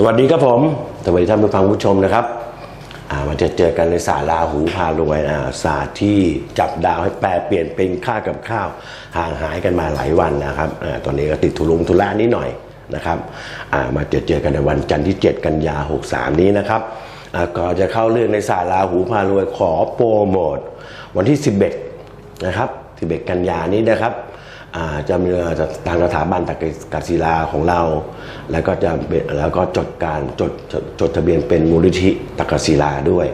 สวัสดีครับผม สวัสดีท่านผู้ฟังผู้ชมนะครับมาเจอเจอกันในศาสตร์ลาหูพารวยอ่าศาสตร์ที่จับดาวให้แปลเปลี่ยนเป็นค่ากับข้าว ห่างหายกันมาหลายวันนะครับอตอนนี้ก็ติดทุลุงทุล่านิดหน่อยนะครับมาเจอเจอกันในวันจันทร์ที่ 7 กันยา 63 นี้นะครับก่อนจะเข้าเรื่องในศาสตร์ลาหูพารวยขอโปรโมทวันที่ 11 นะครับ 11 กันยานี้นะครับ จะมีทางสถาบันตกกศิลาของเรา แล้วก็จะแล้วก็จดการจดจดจดทะเบียนเป็นมูลนิธิตกศิลาด้วย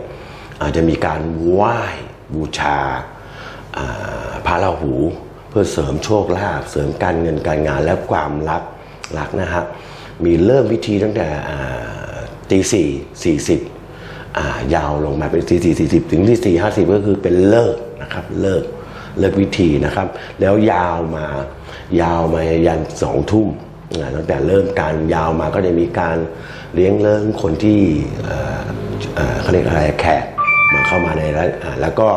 อาจจะมีการไหว้บูชาพระราหู เพื่อเสริมโชคลาภเสริมการเงินการงานและความรักรักนะฮะมีเริ่มพิธีตั้งแต่ตีสี่สี่สิบยาวลงมาเป็นสี่สี่สี่สิบถึงที่สี่ห้าสิบก็คือเป็นเลิกนะครับเลิก เลิกวิธีนะครับ แล้วยาวมายาวมายันสองทุ่มตั้งแต่เริ่มการยาวมาก็จะมีการเลี้ยงเลิ้งคนที่เขาเรียกอะไรแขกมาเข้ามาในแล้วแล้วก็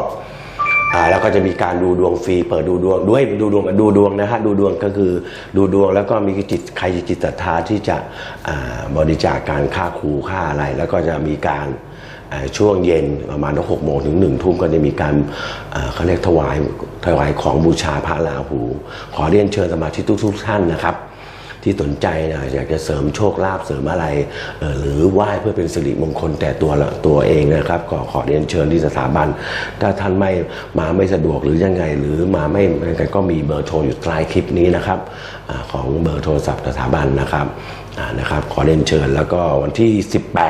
แล้วก็จะมีการดูดวงฟรีเปิดดูดวงด้วยดูดวงดูดวงนะฮะดูดวงก็คือดูดวงแล้วก็มีจิตใครจิตศรัทธาที่จะบริจาคการค่าครูค่าอะไร แล้วก็จะมีการ ช่วงเย็นประมาณหกโมงถึงหนึ่งทุ่มก็จะมีการเขาเรียกถวายถวายของบูชาพระราหู ขอเรียนเชิญสมาชิกทุกๆท่านนะครับ ที่สนใจนะอยากจะเสริมโชคลาภเสริมอะไร หรือไหว้เพื่อเป็นสิริมงคลแต่ตัวละตัวเองนะครับ ก็ขอเรียนเชิญที่สถาบัน ถ้าท่านไม่มาไม่สะดวกหรือยังไง หรือมาไม่ยังไงก็มีเบอร์โทรอยู่ใต้คลิปนี้นะครับอของเบอร์โทรศัพท์สถาบันนะครับนะครับ ขอเรียนเชิญแล้วก็วันที่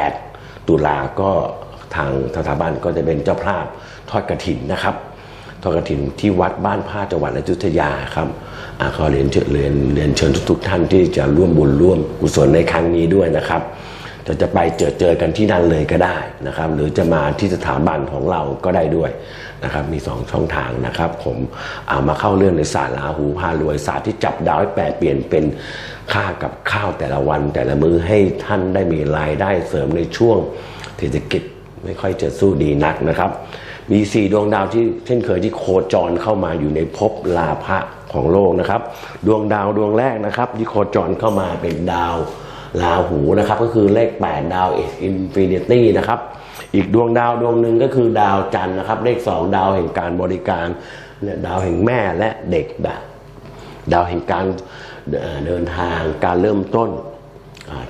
18 ตุลาก็ ทางสถาบันก็จะเป็นเจ้าภาพทอดกระถินนะครับ ทอดกฐินที่วัดบ้านผ้าจังหวัดอยุธยาครับอาขอเรียนเชิญเรียนเรียนเชิญทุกๆท่านที่จะร่วมบุญร่วมกุศลในครั้งนี้ด้วยนะครับจะจะไปเจอเจอกันที่นั่นเลยก็ได้นะครับ หรือจะมาที่สถาบันของเราก็ได้ด้วยนะครับ มีสองช่องทางนะครับ ผมเอามาเข้าเรื่องในศาสตร์ลาหูพารวยศาสตร์ที่จับดาวให้แปลเปลี่ยนเป็นค่ากับข้าวแต่ละวันแต่ละมื้อให้ท่านได้มีรายได้เสริมในช่วงเศรษฐกิจ ไม่ค่อยจะสู้ดีนักนะครับ มีสี่ดวงดาวที่เช่นเคยที่โคจรเข้ามาอยู่ในภพลาภะของโลกนะครับ ดวงดาวดวงแรกนะครับ ที่โคจรเข้ามาเป็นดาวราหูนะครับ ก็คือเลข 8 ดาวเออินฟินิตี้นะครับอีกดวงดาวดวงหนึ่งก็คือดาวจันทร์นะครับ เลข2ดาวแห่งการบริการดาวแห่งแม่และเด็กดาวดาวแห่งการเดินทางการเริ่มต้น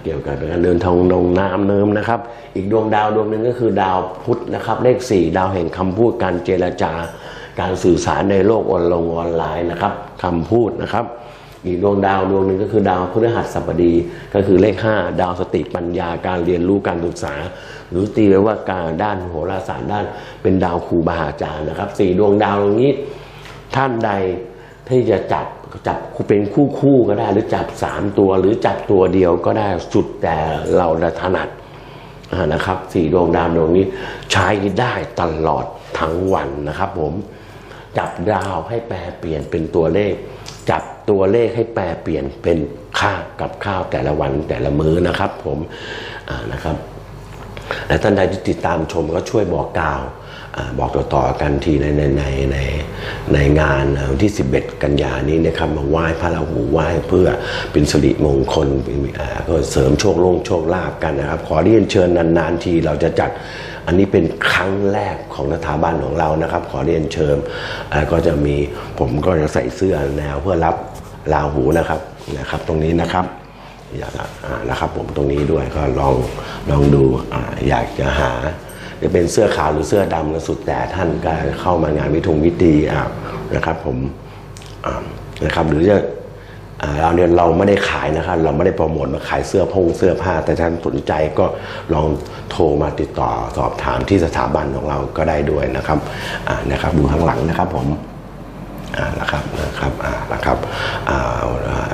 เกี่ยวกับการเดินทางลงน้ำเนิมนะครับ อีกดวงดาวดวงหนึ่งก็คือดาวพุธนะครับ เลข 4 ดาวแห่งคำพูดการเจรจาการสื่อสารในโลกออนลงออนไลน์นะครับคำพูดนะครับ อีกดวงดาวดวงหนึ่งก็คือดาวพฤหัสบดีก็คือเลข 5 ดาวสติปัญญาการเรียนรู้การศึกษา หรือตีไว้ว่าการด้านโหราศาสตร์ด้านเป็นดาวครูบาอาจารย์นะครับสี่ดวงดาวตรงนี้ท่านใด ที่จะจับจับเป็นคู่คู่ๆก็ได้ หรือจับสามตัวหรือจับตัวเดียวก็ได้สุดแต่เราถนัดนะครับสี่ดวงดาวดวงนี้ใช้ได้ตลอดทั้งวันนะครับ ผมจับดาวให้แปลเปลี่ยนเป็นตัวเลข จับตัวเลขให้แปลเปลี่ยนเป็นค่ากับข้าวแต่ละวันแต่ละมื้อนะครับ ผมนะครับและท่านใดที่ติดตามชมก็ช่วยบอกกล่าว บอกต่อๆกันทีในในในในในงานวันที่ 11 กันยานี้นะครับมาไหว้พระราหูไหว้เพื่อเป็นสิริมงคลเป็นอ่าเพื่อเสริมโชคลงโชคลาภกันนะครับ ขอเรียนเชิญนานๆทีเราจะจัดอันนี้เป็นครั้งแรกของสถาบันของเรานะครับ ขอเรียนเชิญก็จะมีผมก็จะใส่เสื้อแนวเพื่อรับราหูนะครับนะครับ ตรงนี้นะครับอยากนะครับผมตรงนี้ด้วยก็ลองลองดูออยากจะหา จะเป็นเสื้อขาวหรือเสื้อดำก็สุดแต่ท่านก็เข้ามางานวิทุงวิธีอ่านะครับผมนะครับหรือจะอ่าเราเนี่ยเราไม่ได้ขายนะครับ เราไม่ได้โปรโมทมาขายเสื้อพงเสื้อผ้า แต่ท่านสนใจก็ลองโทรมาติดต่อสอบถามที่สถาบันของเราก็ได้ด้วยนะครับนะครับดูข้างหลังนะครับผมนะครับนะครับนะครับ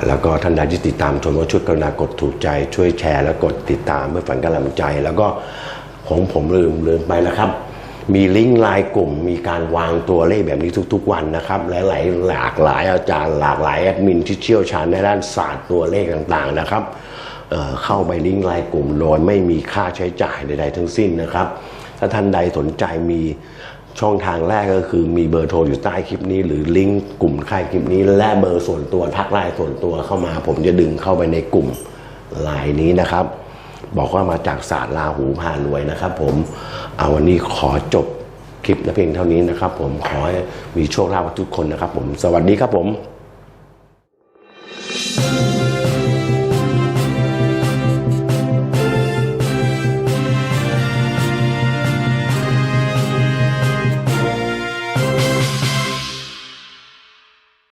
แล้วก็ท่านใดที่ติดตามชมก็ช่วยกรุณากดถูกใจช่วยแชร์ แล้วกดติดตามเพื่อฝันกำลังใจ แล้วก็ ของผมลืมลืมไปนะครับ มีลิงก์ไลน์กลุ่ม มีการวางตัวเลขแบบนี้ทุกๆ วันนะครับหลายหลากหลายอาจารย์หลากหลายแอดมินที่เชี่ยวชาญในด้านศาสตร์ตัวเลขต่างๆนะครับเเข้าไปลิงก์ไลน์กลุ่มโดยไม่มีค่าใช้จ่ายใดๆทั้งสิ้นนะครับ ถ้าท่านใดสนใจมีช่องทางแรกก็คือมีเบอร์โทรอยู่ใต้คลิปนี้ หรือลิงก์กลุ่มค่ายคลิปนี้ และเบอร์ส่วนตัวทักไลน์ส่วนตัวเข้ามา ผมจะดึงเข้าไปในกลุ่มไลน์นี้นะครับ บอกว่ามาจากศาสตร์ลาหูพารวยนะครับ ผมเอาวันนี้ขอจบคลิปนะเพียงเท่านี้นะครับ ผมขอให้มีโชคลาภกับทุกคนนะครับ ผมสวัสดีครับผม